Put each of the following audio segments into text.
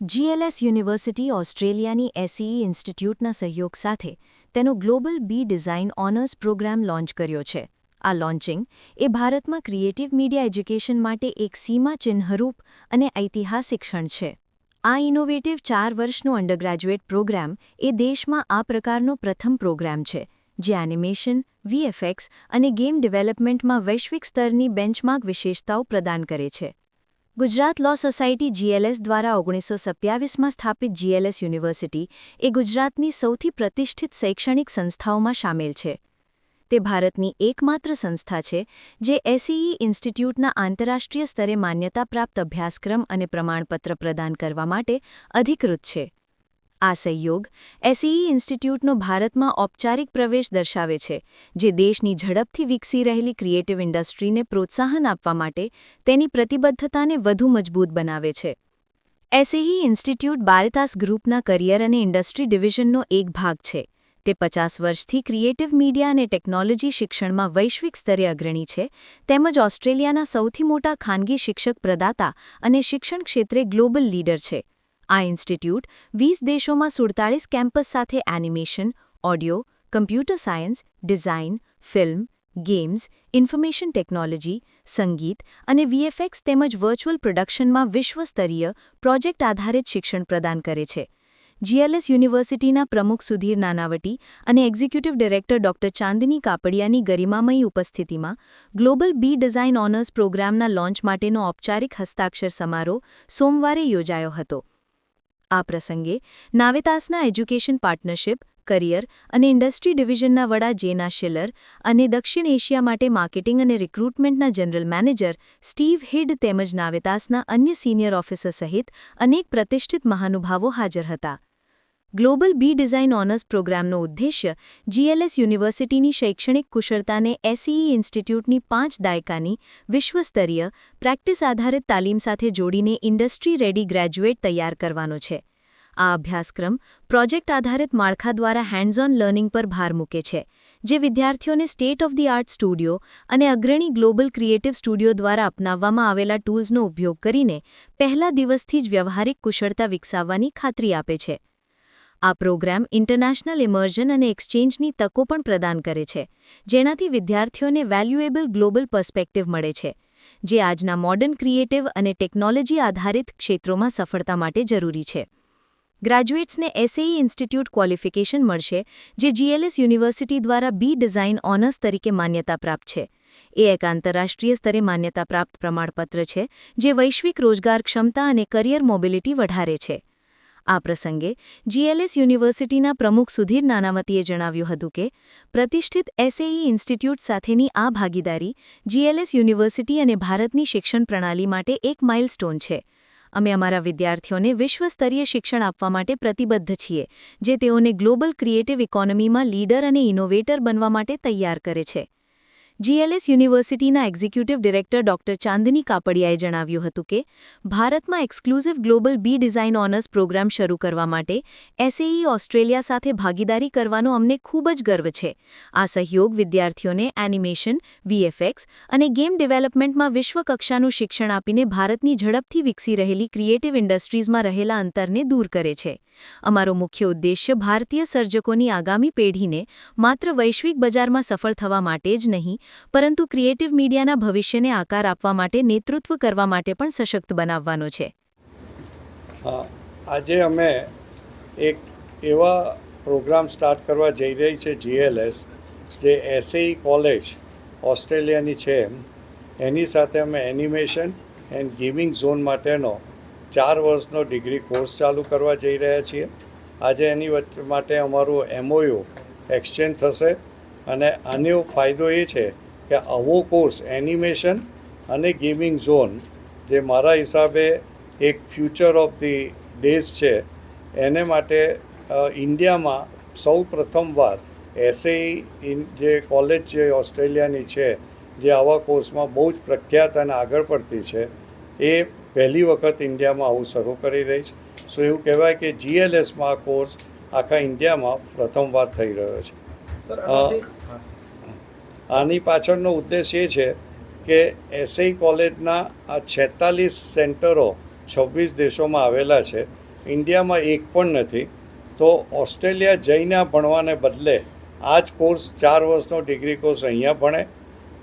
GLS university ઓસ્ટ્રેલિયાની એસઈઈ ઇન્સ્ટિટ્યૂટના સહયોગ સાથે તેનો global B design honours programme launch કર્યો છે. આ લોન્ચિંગ એ ભારતમાં ક્રિએટિવ મીડિયા એજ્યુકેશન માટે એક સીમાચિહ્નરૂપ અને ઐતિહાસિક ક્ષણ છે. આ ઇનોવેટિવ ચાર વર્ષનો અંડરગ્રેજ્યુએટ પ્રોગ્રામ એ દેશમાં આ પ્રકારનો પ્રથમ પ્રોગ્રામ છે, જે એનિમેશન વીએફએક્સ અને ગેમ ડેવલપમેન્ટમાં વૈશ્વિક સ્તરની બેન્ચમાર્ક વિશેષતાઓ પ્રદાન કરે છે. ગુજરાત લો સોસાયટી જીએલએસ દ્વારા ઓગણીસો સત્યાવીસમાં સ્થાપિત જીએલએસ યુનિવર્સિટી એ ગુજરાતની સૌથી પ્રતિષ્ઠિત શૈક્ષણિક સંસ્થાઓમાં સામેલ છે. તે ભારતની એકમાત્ર સંસ્થા છે, જે એસઈઈ ઇન્સ્ટિટ્યૂટના આંતરરાષ્ટ્રીય સ્તરે માન્યતા પ્રાપ્ત અભ્યાસક્રમ અને પ્રમાણપત્ર પ્રદાન કરવા માટે અધિકૃત છે. આ સહયોગ એસઈઈ ઇન્સ્ટિટ્યૂટનો ભારતમાં ઔપચારિક પ્રવેશ દર્શાવે છે, જે દેશની ઝડપથી વિકસી રહેલી ક્રિએટિવ ઇન્ડસ્ટ્રીને પ્રોત્સાહન આપવા માટે તેની પ્રતિબદ્ધતાને વધુ મજબૂત બનાવે છે. એસઈઈ ઇન્સ્ટિટ્યૂટ બારેતાસ ગ્રુપના કરિયર અને ઇન્ડસ્ટ્રી ડિવિઝનનો એક ભાગ છે. તે પચાસ વર્ષથી ક્રિએટિવ મીડિયા અને ટેકનોલોજી શિક્ષણમાં વૈશ્વિક સ્તરે અગ્રણી છે, તેમજ ઓસ્ટ્રેલિયાના સૌથી મોટા ખાનગી શિક્ષક પ્રદાતા અને શિક્ષણ ક્ષેત્રે ગ્લોબલ લીડર છે. આ ઇન્સ્ટિટ્યૂટ વીસ દેશોમાં સુડતાળીસ કેમ્પસ સાથે animation, audio, computer science, design, film, games, information technology, સંગીત અને વીએફએક્સ તેમજ વર્ચ્યુઅલ પ્રોડક્શનમાં વિશ્વસ્તરીય પ્રોજેક્ટ આધારિત શિક્ષણ પ્રદાન કરે છે. જીએલએસ યુનિવર્સિટીના પ્રમુખ સુધીર નાનાવટી અને એક્ઝિક્યુટિવ ડિરેક્ટર ડોક્ટર ચાંદની કાપડિયાની ગરિમામયી ઉપસ્થિતિમાં ગ્લોબલ બી ડિઝાઇન ઓનર્સ પ્રોગ્રામના લોન્ચ માટેનો ઔપચારિક હસ્તાક્ષર સમારોહ સોમવારે યોજાયો હતો. આ પ્રસંગે નાવેતાસના એજ્યુકેશન પાર્ટનરશિપ, કરિયર અને ઇન્ડસ્ટ્રી ડિવિઝનના વડા જેના શિલર અને દક્ષિણ એશિયા માટે માર્કેટિંગ અને રિક્રુટમેન્ટના જનરલ મેનેજર સ્ટીવ હિડ તેમજ નાવેતાસના અન્ય સિનિયર ઓફિસર સહિત અનેક પ્રતિષ્ઠિત મહાનુભાવો હાજર હતા. ગ્લોબલ બી ડિઝાઇન ઓનર્સ પ્રોગ્રામનો ઉદ્દેશ્ય જીએલએસ યુનિવર્સિટીની શૈક્ષણિક કુશળતાને એસઈઈ ઇન્સ્ટિટ્યૂટની પાંચ દાયકાની વિશ્વસ્તરીય પ્રેક્ટિસ આધારિત તાલીમ સાથે જોડીને ઇન્ડસ્ટ્રી રેડી ગ્રેજ્યુએટ તૈયાર કરવાનો છે. આ અભ્યાસક્રમ પ્રોજેક્ટ આધારિત માળખા દ્વારા હેન્ડઝ ઓન લર્નિંગ પર ભાર મૂકે છે, જે વિદ્યાર્થીઓને state of the art studio અને અગ્રણી ગ્લોબલ ક્રિએટિવ સ્ટુડિયો દ્વારા અપનાવવામાં આવેલા ટૂલ્સનો ઉપયોગ કરીને પહેલા દિવસથી જ વ્યવહારિક કુશળતા વિકસાવવાની ખાતરી આપે છે. આ પ્રોગ્રામ ઇન્ટરનેશનલ ઇમર્જન અને એક્સચેન્જની તકો પણ પ્રદાન કરે છે, જેનાથી વિદ્યાર્થીઓને વેલ્યુએબલ ગ્લોબલ પર્સ્પેક્ટિવ મળે છે, જે આજના મોડર્ન ક્રિએટિવ અને ટેકનોલોજી આધારિત ક્ષેત્રોમાં સફળતા માટે જરૂરી છે. ગ્રેજ્યુએટ્સને એસએઈ ઇન્સ્ટિટ્યૂટ ક્વોલિફિકેશન મળશે, જે જીએલએસ યુનિવર્સિટી દ્વારા બી ડિઝાઇન ઓનર્સ તરીકે માન્યતા પ્રાપ્ત છે. એ એક આંતરરાષ્ટ્રીય સ્તરે માન્યતા પ્રાપ્ત પ્રમાણપત્ર છે, જે વૈશ્વિક રોજગાર ક્ષમતા અને કરિયર મોબિલિટી વધારે છે. આ પ્રસંગે જીએલએસ યુનિવર્સિટીના પ્રમુખ સુધીર નાનાવતીએ જણાવ્યું હતું કે, પ્રતિષ્ઠિત એસએઈ ઇન્સ્ટિટ્યૂટ સાથેની આ ભાગીદારી જીએલએસ યુનિવર્સિટી અને ભારતની શિક્ષણ પ્રણાલી માટે એક માઇલસ્ટોન છે. અમે અમારા વિદ્યાર્થીઓને વિશ્વસ્તરીય શિક્ષણ આપવા માટે પ્રતિબદ્ધ છીએ, જે તેઓને ગ્લોબલ ક્રિએટિવ ઇકોનોમીમાં લીડર અને ઇનોવેટર બનવા માટે તૈયાર કરે છે. જીએલએસ યુનિવર્સિટીના એક્ઝિક્યુટિવ ડિરેક્ટર ડોક્ટર ચાંદની કાપડિયાએ જણાવ્યું હતું કે, ભારતમાં exclusive global B design honours programme શરૂ કરવા માટે એસએઈ ઓસ્ટ્રેલિયા સાથે ભાગીદારી કરવાનો અમને ખૂબ જ ગર્વ છે. આ સહયોગ વિદ્યાર્થીઓને એનિમેશન, વીએફએક્સ અને ગેમ ડેવલપમેન્ટમાં વિશ્વકક્ષાનું શિક્ષણ આપીને ભારતની ઝડપથી વિકસી રહેલી ક્રિએટિવ ઇન્ડસ્ટ્રીઝમાં રહેલા અંતરને દૂર કરે છે. અમારો મુખ્ય ઉદ્દેશ્ય ભારતીય સર્જકોની આગામી પેઢીને માત્ર વૈશ્વિક બજારમાં સફળ થવા માટે જ નહીં પરંતુ ક્રિએટિવ મીડિયાના ભવિષ્યને આકાર આપવા માટે નેતૃત્વ કરવા માટે પણ સશક્ત બનાવવાનો છે. આજે અમે એક એવા પ્રોગ્રામ સ્ટાર્ટ કરવા જઈ રહી છે જીએલએસ, જે એસએઈ કોલેજ ઓસ્ટ્રેલિયાની છે એની સાથે અમે એનિમેશન એન્ડ ગેમિંગ ઝોન માટેનો ચાર વર્ષનો ડિગ્રી કોર્સ ચાલુ કરવા જઈ રહ્યા છીએ. આજે એની માટે અમારું એમઓયુ એક્સચેન્જ થશે અને આનો ફાયદો એ છે કે આવો કોર્સ એનિમેશન અને ગેમિંગ ઝોન જે મારા હિસાબે એક ફ્યુચર ઓફ ધી ડેઝ છે એને માટે ઇન્ડિયામાં સૌ પ્રથમવાર એસએઈ ઇન જે કોલેજ જે ઓસ્ટ્રેલિયાની છે જે આવા કોર્સમાં બહુ જ પ્રખ્યાત અને આગળ પડતી છે એ પહેલી વખત ઇન્ડિયામાં આવું શરૂ કરી રહી છે. સો એવું કહેવાય કે જીએલએસમાં આ કોર્સ આખા ઇન્ડિયામાં પ્રથમવાર થઈ રહ્યો છે. આની પાછળનો ઉદ્દેશ એ છે કે એસઆઈ કોલેજના આ છેતાલીસ સેન્ટરો છવ્વીસ દેશોમાં આવેલા છે. ઇન્ડિયામાં એક પણ નથી. તો ઓસ્ટ્રેલિયા જઈને ભણવાને બદલે આ જ કોર્સ ચાર વર્ષનો ડિગ્રી કોર્સ અહીંયા ભણે.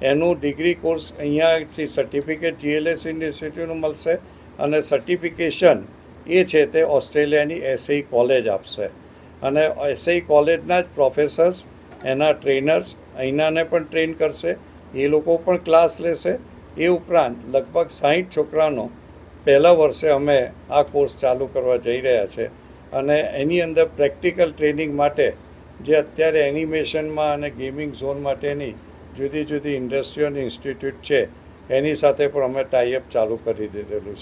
એનું ડિગ્રી કોર્સ અહીંયાથી સર્ટિફિકેટ જીએલએસ યુનિવર્સિટીનું મળશે અને સર્ટિફિકેશન એ છે તે ઓસ્ટ્રેલિયાની એસઆઈ કોલેજ આપશે. અને એસઆઈ કોલેજના જ પ્રોફેસર્સ એના ટ્રેનર્સ અહીંનાને પણ ટ્રેન કરશે, એ લોકો પણ ક્લાસ લેશે. એ ઉપરાંત લગભગ સાહીઠ છોકરાનો પહેલા વર્ષે અમે આ કોર્સ ચાલુ કરવા જઈ રહ્યા છે. અને એની અંદર પ્રેક્ટિકલ ટ્રેનિંગ માટે જે અત્યારે એનિમેશનમાં અને ગેમિંગ ઝોન માટેની જુદી જુદી ઇન્ડસ્ટ્રીઓની ઇન્સ્ટિટ્યૂટ છે, એની સાથે પણ અમે ટાઈઅપ ચાલુ કરી દીધેલું છે.